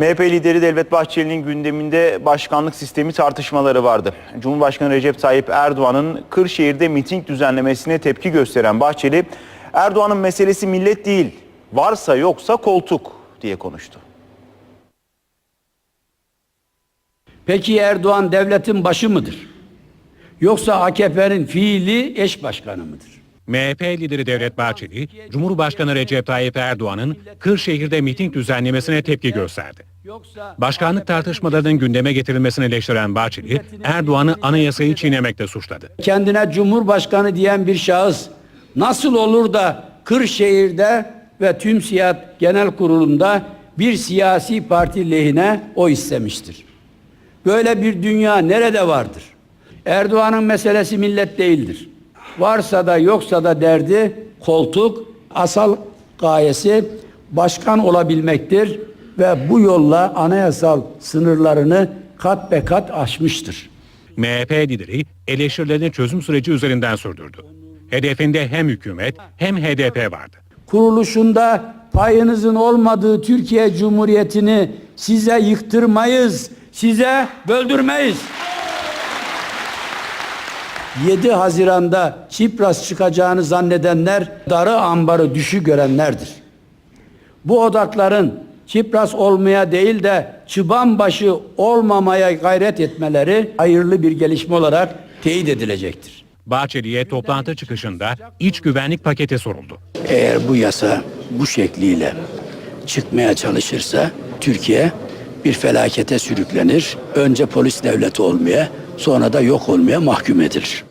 MHP lideri Devlet Bahçeli'nin gündeminde başkanlık sistemi tartışmaları vardı. Cumhurbaşkanı Recep Tayyip Erdoğan'ın Kırşehir'de miting düzenlemesine tepki gösteren Bahçeli, Erdoğan'ın meselesi millet değil, varsa yoksa koltuk diye konuştu. Peki Erdoğan devletin başı mıdır? Yoksa AKP'nin fiili eş başkanı mıdır? MHP lideri Devlet Bahçeli, Cumhurbaşkanı Recep Tayyip Erdoğan'ın Kırşehir'de miting düzenlemesine tepki gösterdi. Başkanlık tartışmalarının gündeme getirilmesini eleştiren Bahçeli, Erdoğan'ı anayasayı çiğnemekle suçladı. kendine Cumhurbaşkanı diyen bir şahıs nasıl olur da Kırşehir'de ve tüm Siyah Genel Kurulu'nda bir siyasi parti lehine o istemiştir. Böyle bir dünya nerede vardır? Erdoğan'ın meselesi millet değildir. Varsa da yoksa da derdi koltuk, asal gayesi başkan olabilmektir ve bu yolla anayasal sınırlarını kat be kat aşmıştır. MHP lideri eleştirilerini çözüm süreci üzerinden sürdürdü. Hedefinde hem hükümet hem HDP vardı. kuruluşunda payınızın olmadığı Türkiye Cumhuriyeti'ni size yıktırmayız, size böldürmeyiz. 7 Haziran'da Çipras çıkacağını zannedenler darı ambarı düşü görenlerdir. Bu odakların Çipras olmaya değil de çıban başı olmamaya gayret etmeleri hayırlı bir gelişme olarak teyit edilecektir. Bahçeli'ye toplantı çıkışında iç güvenlik paketi soruldu. Eğer bu yasa bu şekliyle çıkmaya çalışırsa Türkiye bir felakete sürüklenir. Önce polis devleti olmaya sonra da yok olmaya mahkum edilir.